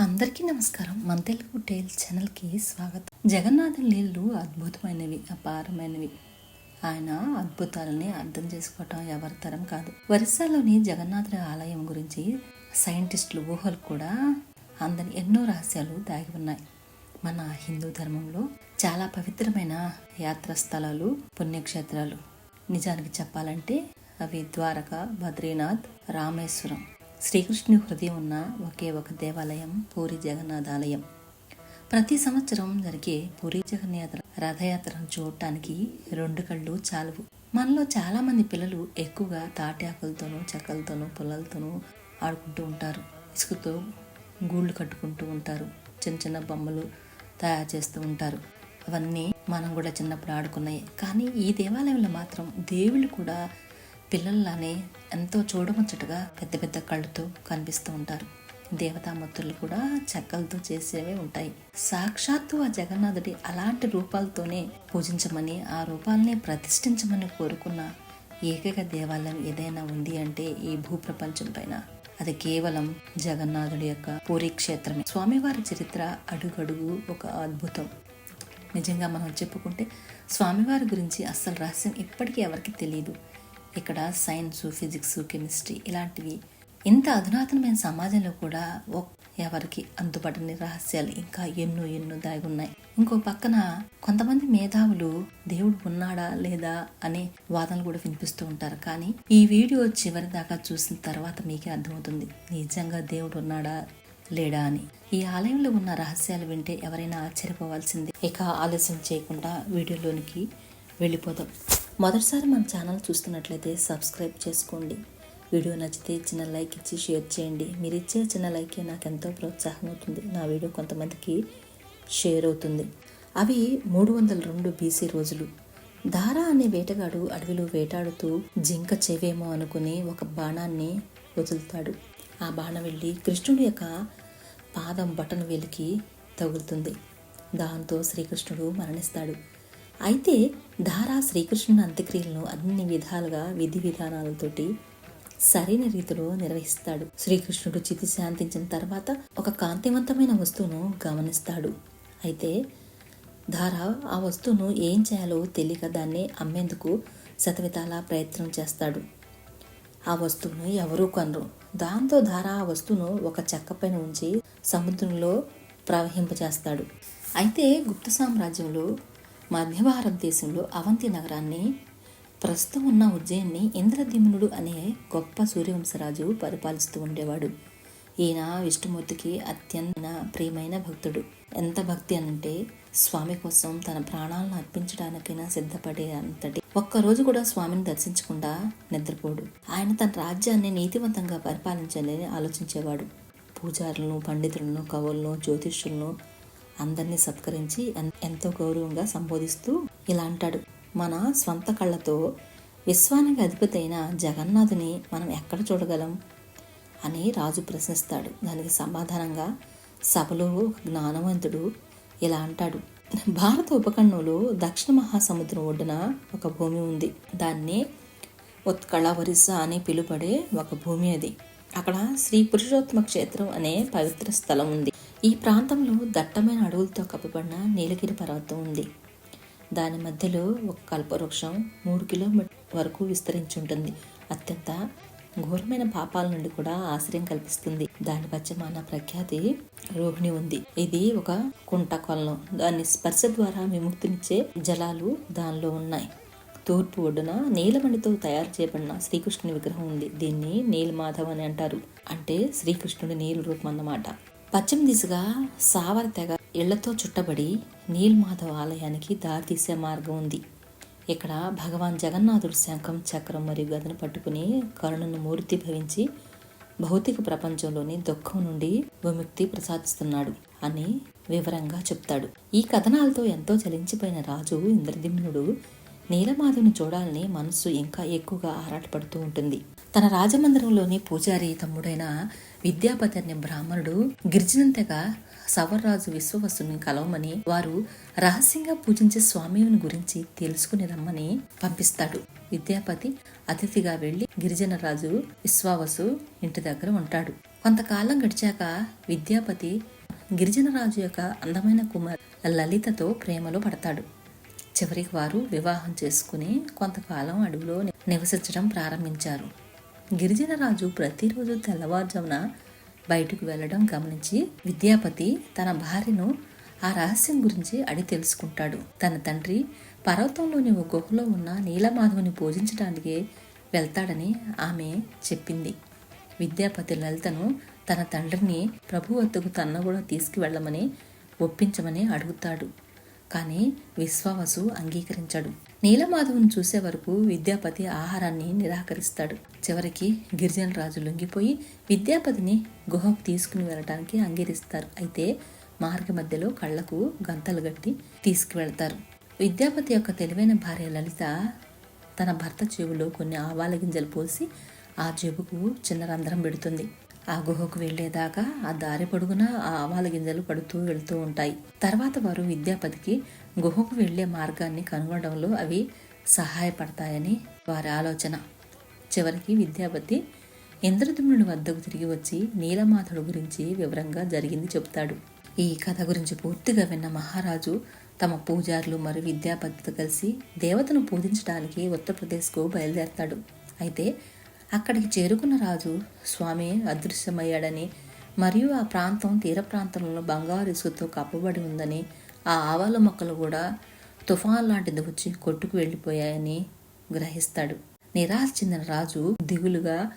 అందరికీ నమస్కారం. మన తెలుగు టేల్ ఛానల్కి స్వాగతం. జగన్నాథుని నీళ్ళు అద్భుతమైనవి అపారమైనవి. ఆయన అద్భుతాలని అర్థం చేసుకోవటం ఎవరి తరం కాదు. ఒరిస్సాలోని జగన్నాథుడి ఆలయం గురించి సైంటిస్టులు ఊహలు కూడా అందని ఎన్నో రహస్యాలు దాగి ఉన్నాయి. మన హిందూ ధర్మంలో చాలా పవిత్రమైన యాత్రా స్థలాలు పుణ్యక్షేత్రాలు. నిజానికి చెప్పాలంటే అవి ద్వారక బద్రీనాథ్ రామేశ్వరం. శ్రీకృష్ణుని హృదయం ఉన్న ఒకే ఒక దేవాలయం పూరి జగన్నాథ్ ఆలయం ప్రతి సంవత్సరం జరిగే పూరి జగన్నాథ రథయాత్రను చూడటానికి రెండు కళ్ళు చాలవు. మనలో చాలా మంది పిల్లలు ఎక్కువగా తాటి ఆకులతోనూ చెక్కలతోనూ పుల్లలతోనూ ఆడుకుంటూ ఉంటారు. ఇసుకతో గూళ్ళు కట్టుకుంటూ ఉంటారు. చిన్న చిన్న బొమ్మలు తయారు చేస్తూ ఉంటారు. అవన్నీ మనం కూడా చిన్నప్పుడు ఆడుకున్నాయి. కానీ ఈ దేవాలయంలో మాత్రం దేవుళ్ళు కూడా పిల్లల్లానే ఎంతో చూడముచ్చటగా పెద్ద పెద్ద కళ్ళతో కనిపిస్తూ ఉంటారు. దేవతామూర్తులు కూడా చెక్కలతో చేసేవే ఉంటాయి. సాక్షాత్తు ఆ జగన్నాథుడి అలాంటి రూపాలతోనే పూజించమని ఆ రూపాలనే ప్రతిష్ఠించమని కోరుకున్న ఏకైక దేవాలయం ఏదైనా ఉంది అంటే ఈ భూప్రపంచం పైన. అది కేవలం జగన్నాథుడి యొక్క పూరి క్షేత్రమే. స్వామివారి చరిత్ర అడుగడుగు ఒక అద్భుతం. నిజంగా మనం చెప్పుకుంటే స్వామివారి గురించి అస్సలు రహస్యం ఇప్పటికీ ఎవరికి తెలియదు ఇక్కడ సైన్స్ ఫిజిక్స్ కెమిస్ట్రీ ఇలాంటివి. ఇంత అధునాతనమైన సమాజంలో కూడా ఎవరికి అందుబడని రహస్యాలు ఇంకా ఎన్నో ఎన్నో దాగి ఉన్నాయి ఇంకో పక్కన కొంతమంది మేధావులు దేవుడు ఉన్నాడా లేదా అనే వాదనలు కూడా వినిపిస్తూ ఉంటారు. కానీ ఈ వీడియో చివరి దాకా చూసిన తర్వాత మీకే అర్థమవుతుంది. నిజంగా దేవుడు ఉన్నాడా లేడా అని. ఈ ఆలయంలో ఉన్న రహస్యాలు వింటే ఎవరైనా ఆశ్చర్యపోవాల్సిందే. ఇక ఆలస్యం చేయకుండా వీడియోలోనికి వెళ్ళిపోదాం. మొదటిసారి మన ఛానల్ చూస్తున్నట్లయితే సబ్స్క్రైబ్ చేసుకోండి. వీడియో నచ్చితే చిన్న లైక్ ఇచ్చి షేర్ చేయండి. మీరు ఇచ్చే చిన్న లైకే నాకు ఎంతో ప్రోత్సాహం అవుతుంది. నా వీడియో కొంతమందికి షేర్ అవుతుంది. అవి మూడు వందల రెండు బీసీ రోజులు. దారా అనే వేటగాడు అడవిలో వేటాడుతూ జింక చెవేమో అనుకుని ఒక బాణాన్ని వదులుతాడు. ఆ బాణం వెళ్ళి కృష్ణుడి యొక్క పాదం బటన్ వెలికి తగులుతుంది. దాంతో శ్రీకృష్ణుడు మరణిస్తాడు. అయితే ధారా శ్రీకృష్ణుని అంత్యక్రియలను అన్ని విధాలుగా విధి విధానాలతోటి సరైన రీతిలో నిర్వహిస్తాడు. శ్రీకృష్ణుడు చితి శాంతించిన తర్వాత ఒక కాంతివంతమైన వస్తువును గమనిస్తాడు. అయితే ధార ఆ వస్తువును ఏం చేయాలో తెలియక దాన్ని అమ్మేందుకు శతవిధాల ప్రయత్నం చేస్తాడు. ఆ వస్తువును ఎవరూ కొనరు. దాంతో ధార ఆ వస్తువును ఒక చెక్క పైన ఉంచి సముద్రంలో ప్రవహింపజేస్తాడు. అయితే గుప్త సామ్రాజ్యంలో మధ్య భారతదేశంలో అవంతి నగరాన్ని. ప్రస్తుతం ఉన్న ఉజ్జయిన్ని ఇంద్రదిమ్నుడు అనే గొప్ప సూర్యవంశరాజు పరిపాలిస్తూ ఉండేవాడు. ఈయన విష్ణుమూర్తికి అత్యంత ప్రియమైన భక్తుడు. ఎంత భక్తి అంటే స్వామి కోసం తన ప్రాణాలను అర్పించడానికైనా సిద్ధపడే అంతటి. ఒక్కరోజు కూడా స్వామిని దర్శించకుండా నిద్రపోడు. ఆయన తన రాజ్యాన్ని నీతివంతంగా పరిపాలించాలని ఆలోచించేవాడు. పూజారులను పండితులను కవులను జ్యోతిష్యులను అందరినీ సత్కరించి ఎంతో గౌరవంగా సంబోధిస్తూ ఇలా అంటాడు. మన స్వంత కళ్ళతో విశ్వానికి అధిపతైన జగన్నాథుని మనం ఎక్కడ చూడగలం? అని రాజు ప్రశ్నిస్తాడు. దానికి సమాధానంగా సభలో ఒక జ్ఞానవంతుడు ఇలా అంటాడు. భారత ఉపఖండంలో దక్షిణ మహాసముద్రం ఒడ్డున ఒక భూమి ఉంది. దాన్ని ఉత్కళ ఒరిస్సా అని పిలువబడే ఒక భూమి అది. అక్కడ శ్రీ పురుషోత్తమ క్షేత్రం అనే పవిత్ర స్థలం ఉంది. ఈ ప్రాంతంలో దట్టమైన అడవులతో కప్పబడిన నీలగిరి పర్వతం ఉంది. దాని మధ్యలో ఒక కల్పవృక్షం మూడు కిలోమీటర్ వరకు విస్తరించి ఉంటుంది అత్యంత ఘోరమైన పాపాల నుండి కూడా ఆశ్రయం కల్పిస్తుంది. దాని పశ్చిమాన ప్రఖ్యాతి రోహిణి ఉంది. ఇది ఒక కుంట కొలం దాని స్పర్శ ద్వారా విముక్తినిచ్చే జలాలు దానిలో ఉన్నాయి. తూర్పు ఒడ్డున నీలమణితో తయారు చేయబడిన శ్రీకృష్ణుని విగ్రహం ఉంది. దీన్ని నీలమాధవ్ అని అంటారు. అంటే శ్రీకృష్ణుడి నీలు రూపం అన్నమాట. పశ్చిమ దిశగా సావర తెగ ఇళ్ళతో చుట్టబడి నీల్మాధవ్ ఆలయానికి దారితీసే మార్గం ఉంది. ఇక్కడ భగవాన్ జగన్నాథుడు శంఖం చక్రం మరియు గదను పట్టుకుని కరుణను మూర్తి భవించి భౌతిక ప్రపంచంలోని దుఃఖం నుండి విముక్తి ప్రసాదిస్తున్నాడు అని వివరంగా చెప్తాడు. ఈ కథనాలతో ఎంతో చలించిపోయిన రాజు ఇంద్రదిమ్నుడు నీలమాధవుని చూడాలని మనస్సు ఇంకా ఎక్కువగా ఆరాటపడుతూ ఉంటుంది. తన రాజమందిరంలోని పూజారి తమ్ముడైన విద్యాపతి అనే బ్రాహ్మణుడు గిరిజనంతగా సవర్రాజు విశ్వవసుని కలవమని వారు రహస్యంగా పూజించే స్వామిని గురించి తెలుసుకుని రమ్మని పంపిస్తాడు. విద్యాపతి అతిథిగా వెళ్ళి గిరిజన రాజు విశ్వావసు ఇంటి దగ్గర ఉంటాడు. కొంతకాలం గడిచాక విద్యాపతి గిరిజన రాజు యొక్క అందమైన కుమార్ లలితతో ప్రేమలో పడతాడు. చివరికి వారు వివాహం చేసుకుని కొంతకాలం అడవిలో నివసించడం ప్రారంభించారు. గిరిజన రాజు ప్రతిరోజు తెల్లవారుజామున బయటకు వెళ్ళడం గమనించి విద్యాపతి తన భార్యను ఆ రహస్యం గురించి అడిగి తెలుసుకుంటాడు. తన తండ్రి పర్వతంలోని ఒక గుహలో ఉన్న నీలమాధవుని పూజించడానికి వెళ్తాడని ఆమె చెప్పింది. విద్యాపతి లలితను తన తండ్రిని ప్రభు వద్దకు తన కూడా తీసుకువెళ్ళమని ఒప్పించమని అడుగుతాడు. కానీ విశ్వావసు అంగీకరించాడు. నీలమాధవుని చూసే వరకు విద్యాపతి ఆహారాన్ని నిరాకరిస్తాడు. చివరికి గిరిజన రాజు లొంగిపోయి విద్యాపతిని గుహకు తీసుకుని వెళ్ళడానికి అంగీకరిస్తారు. అయితే మార్గ మధ్యలో కళ్ళకు గంతలు గట్టి తీసుకువెళ్తారు. విద్యాపతి యొక్క తెలివైన భార్య లలిత తన భర్త చెవులో కొన్ని ఆవాల గింజలు పోసి ఆ జేబుకు చిన్న రంధ్రం పెడుతుంది. ఆ గుహకు వెళ్ళేదాకా ఆ దారి పొడుగునా ఆ ఆవాల గింజలు పడుతూ వెళ్తూ ఉంటాయి. తర్వాత వారు విద్యాపతికి గుహకు వెళ్ళే మార్గాన్ని కనుగొనడంలో అవి సహాయపడతాయని వారి ఆలోచన. చివరికి విద్యాపతి ఇంద్రదుమ్నుడి వద్దకు తిరిగి వచ్చి నీలమాధుడు గురించి వివరంగా జరిగింది చెబుతాడు. ఈ కథ గురించి పూర్తిగా విన్న మహారాజు తమ పూజారులు మరియు విద్యాపతితో కలిసి దేవతను పూజించడానికి ఉత్తరప్రదేశ్కు బయలుదేరతాడు. అయితే అక్కడికి చేరుకున్న రాజు స్వామి అదృశ్యమయ్యాడని మరియు ఆ ప్రాంతం తీర ప్రాంతంలో బంగారు ఇసుకతో కప్పబడి ఉందని ఆ ఆవాల మొక్కలు కూడా తుఫాన్ లాంటిది వచ్చి కొట్టుకు వెళ్ళిపోయాయని గ్రహిస్తాడు. నిరాశ చెందిన రాజు దిగులుగా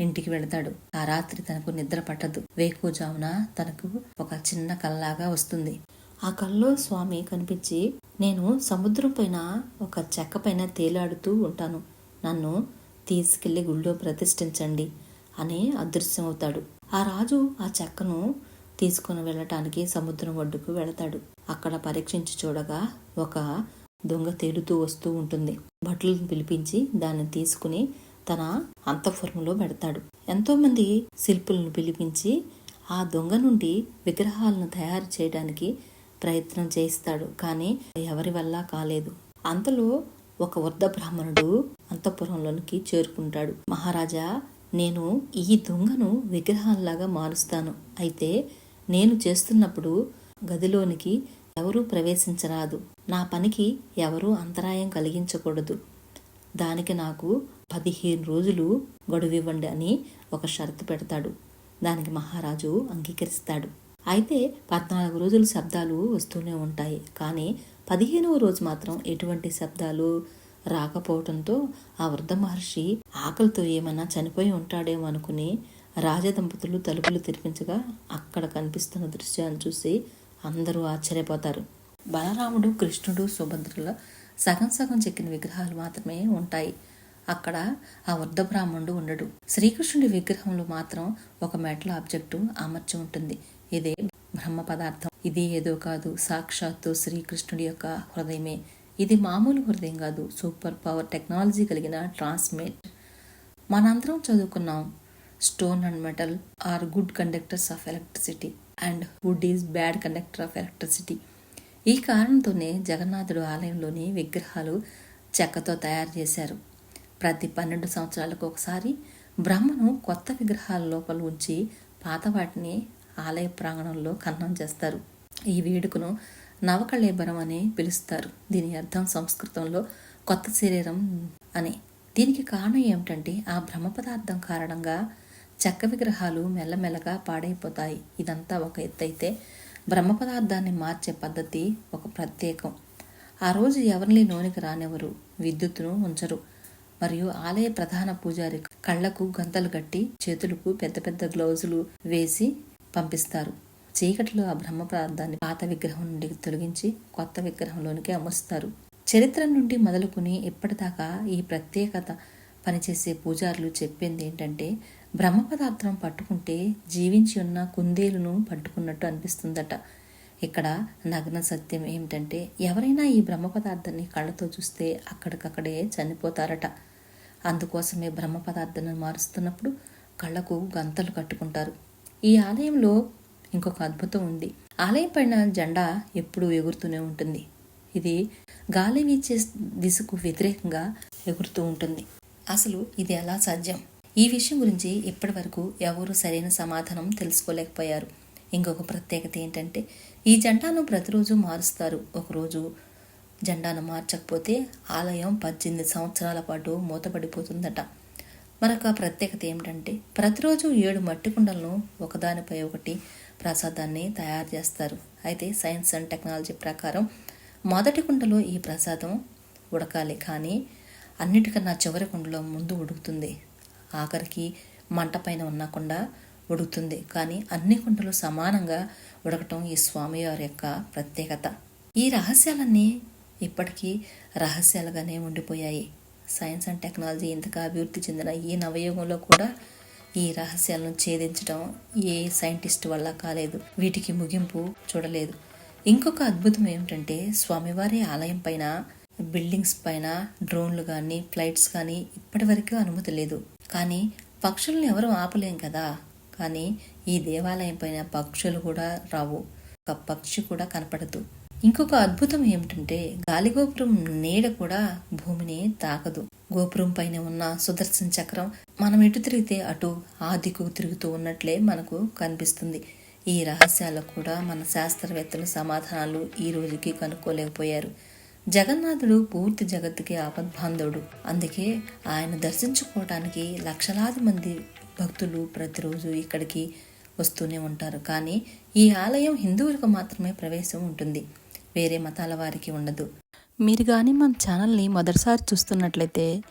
ఇంటికి వెళతాడు. ఆ రాత్రి తనకు నిద్ర పట్టదు. వేకుజామున తనకు ఒక చిన్న కల్లాగా వస్తుంది. ఆ కల్లో స్వామి కనిపించి నేను సముద్రం పైన ఒక చెక్క పైన తేలాడుతూ ఉంటాను. నన్ను తీసుకెళ్ళి గుళ్ళో ప్రతిష్ఠించండి అని అదృశ్యమవుతాడు. ఆ రాజు ఆ చెక్కను తీసుకుని వెళ్ళటానికి సముద్రం ఒడ్డుకు వెళతాడు. అక్కడ పరీక్షించి చూడగా ఒక దొంగ తేలుతూ వస్తూ ఉంటుంది. భటులను పిలిపించి దాన్ని తీసుకుని తన అంతఃపురంలో పెడతాడు. ఎంతోమంది శిల్పులను పిలిపించి ఆ దొంగ నుండి విగ్రహాలను తయారు చేయడానికి ప్రయత్నం చేయిస్తాడు కానీ ఎవరి వల్ల కాలేదు. అంతలో ఒక వృద్ధ బ్రాహ్మణుడు అంతఃపురంలోనికి చేరుకుంటాడు. మహారాజా నేను ఈ దొంగను విగ్రహంలాగా మారుస్తాను. అయితే నేను చేస్తున్నప్పుడు గదిలోనికి ఎవరూ ప్రవేశించరాదు. నా పనికి ఎవరూ అంతరాయం కలిగించకూడదు. దానికి నాకు పదిహేను రోజులు గడువివ్వండి అని ఒక షరతు పెడతాడు. దానికి మహారాజు అంగీకరిస్తాడు. అయితే పద్నాలుగు రోజులు శబ్దాలు వస్తూనే ఉంటాయి. కానీ పదిహేనవ రోజు మాత్రం ఎటువంటి శబ్దాలు రాకపోవడంతో ఆ వృద్ధ మహర్షి ఆకలితో ఏమన్నా చనిపోయి ఉంటాడేమో అనుకుని రాజదంపతులు తలుపులు తెరిపించగా అక్కడ కనిపిస్తున్న దృశ్యాన్ని చూసి అందరూ ఆశ్చర్యపోతారు. బలరాముడు కృష్ణుడు సుభద్రల సగం సగం చెక్కిన విగ్రహాలు మాత్రమే ఉంటాయి. అక్కడ ఆ వృద్ధ బ్రాహ్మణుడు ఉండడు. శ్రీకృష్ణుడి విగ్రహంలో మాత్రం ఒక మెటల్ ఆబ్జెక్టు అమర్చి ఉంటుంది. ఇదే బ్రహ్మ పదార్థం. ఇది ఏదో కాదు. సాక్షాత్తు శ్రీకృష్ణుడి యొక్క హృదయమే. ఇది మామూలు హృదయం కాదు. సూపర్ పవర్ టెక్నాలజీ కలిగిన ట్రాన్స్మిట్. మనందరం చదువుకున్నాం. Stone and metal are good conductors of electricity and wood is bad conductor of electricity. ఈ కారణంతోనే జగన్నాథుడు ఆలయంలోని విగ్రహాలు చెక్కతో తయారు చేశారు. ప్రతి పన్నెండు సంవత్సరాలకు ఒకసారి బ్రహ్మను కొత్త విగ్రహాల లోపల ఉంచి పాత వాటిని ఆలయ ప్రాంగణంలో ఖననం చేస్తారు. ఈ వేడుకను నవకళేబరం అని పిలుస్తారు. దీని అర్థం సంస్కృతంలో కొత్త శరీరం అని. దీనికి కారణం ఏమిటంటే ఆ బ్రహ్మ పదార్థం కారణంగా చెక్క విగ్రహాలు మెల్లమెల్లగా పాడైపోతాయి. ఇదంతా ఒక ఎత్తైతే బ్రహ్మ పదార్థాన్ని మార్చే పద్ధతి ఒక ప్రత్యేకం. ఆ రోజు ఎవరిని నూనెకి రానివ్వరు విద్యుత్తును ఉంచరు. మరియు ఆలయ ప్రధాన పూజారి కళ్ళకు గంతలు కట్టి చేతులకు పెద్ద పెద్ద గ్లౌజులు వేసి పంపిస్తారు. చీకటిలో ఆ బ్రహ్మ పదార్థాన్ని పాత విగ్రహం నుండి తొలగించి కొత్త విగ్రహంలోనికి అమరుస్తారు. చరిత్ర నుండి మొదలుకుని ఇప్పటిదాకా ఈ ప్రత్యేకత పనిచేసే పూజారులు చెప్పింది ఏంటంటే బ్రహ్మ పదార్థం పట్టుకుంటే జీవించి ఉన్న కుందేలును పట్టుకున్నట్టు అనిపిస్తుందట. ఇక్కడ నగ్న సత్యం ఏమిటంటే ఎవరైనా ఈ బ్రహ్మ పదార్థాన్ని కళ్ళతో చూస్తే అక్కడికక్కడే చనిపోతారట. అందుకోసమే బ్రహ్మ పదార్థాన్ని మారుస్తున్నప్పుడు కళ్ళకు గంతలు కట్టుకుంటారు. ఈ ఆలయంలో ఇంకొక అద్భుతం ఉంది. ఆలయం పైన జెండా ఎప్పుడూ ఎగురుతూనే ఉంటుంది. ఇది గాలి వీచే దిశకు వ్యతిరేకంగా ఎగురుతూ ఉంటుంది. అసలు ఇది ఎలా సాధ్యం? ఈ విషయం గురించి ఇప్పటి వరకు ఎవరు సరైన సమాధానం తెలుసుకోలేకపోయారు. ఇంకొక ప్రత్యేకత ఏంటంటే ఈ జెండాను ప్రతిరోజు మారుస్తారు. ఒకరోజు జెండాను మార్చకపోతే ఆలయం పద్దెనిమిది సంవత్సరాల పాటు మూతపడిపోతుందట. మరొక ప్రత్యేకత ఏమిటంటే ప్రతిరోజు ఏడు మట్టి కుండలను ఒకదానిపై ఒకటి ప్రసాదాన్ని తయారు చేస్తారు. అయితే సైన్స్ అండ్ టెక్నాలజీ ప్రకారం మొదటి కుండలో ఈ ప్రసాదం ఉడకాలి. కానీ అన్నిటికన్నా చివరి కుండలో ముందు ఉడుకుతుంది. ఆఖరికి మంట పైన ఉన్న కుండ ఉడుకుతుంది. కానీ అన్ని కుండలు సమానంగా ఉడకటం ఈ స్వామివారి యొక్క ప్రత్యేకత. ఈ రహస్యాలన్నీ ఇప్పటికీ రహస్యాలుగానే ఉండిపోయాయి. సైన్స్ అండ్ టెక్నాలజీ ఇంతగా అభివృద్ధి చెందిన ఈ నవయుగంలో కూడా ఈ రహస్యాలను ఛేదించడం ఏ సైంటిస్ట్ వల్ల కాలేదు వీటికి ముగింపు చూడలేదు. ఇంకొక అద్భుతం ఏమిటంటే స్వామివారి ఆలయం పైన బిల్డింగ్స్ పైన డ్రోన్లు కానీ ఫ్లైట్స్ కానీ ఇప్పటి వరకు అనుమతి లేదు. కానీ పక్షులను ఎవరు ఆపలేం కదా. కానీ ఈ దేవాలయం పైన పక్షులు కూడా రావు. ఒక పక్షి కూడా కనపడదు. ఇంకొక అద్భుతం ఏమిటంటే గాలిగోపురం నీడ కూడా భూమిని తాకదు. గోపురం పైన ఉన్న సుదర్శన చక్రం మనం ఎటు తిరిగితే అటు ఆ దిక్కు తిరుగుతూ ఉన్నట్లే మనకు కనిపిస్తుంది. ఈ రహస్యాలకు కూడా మన శాస్త్రవేత్తలు సమాధానాలు ఈ రోజుకి కనుక్కోలేకపోయారు. జగన్నాథుడు పూర్తి జగత్తుకి ఆపద్బాంధవుడు. అందుకే ఆయన దర్శించుకోవడానికి లక్షలాది మంది భక్తులు ప్రతిరోజు ఇక్కడికి వస్తూనే ఉంటారు. కానీ ఈ ఆలయం హిందువులకు మాత్రమే ప్రవేశం ఉంటుంది. వేరే మతాల వారికి ఉండదు. మీరు కానీ మన ఛానల్ని మొదటిసారి చూస్తున్నట్లయితే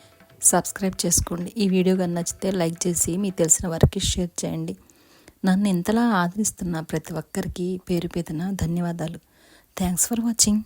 సబ్స్క్రైబ్ చేసుకోండి. ఈ వీడియో కానీ నచ్చితే లైక్ చేసి మీకు తెలిసిన వారికి షేర్ చేయండి. నన్ను ఇంతలా ఆదరిస్తున్న ప్రతి ఒక్కరికి పేరు పేదన ధన్యవాదాలు. Thanks for watching.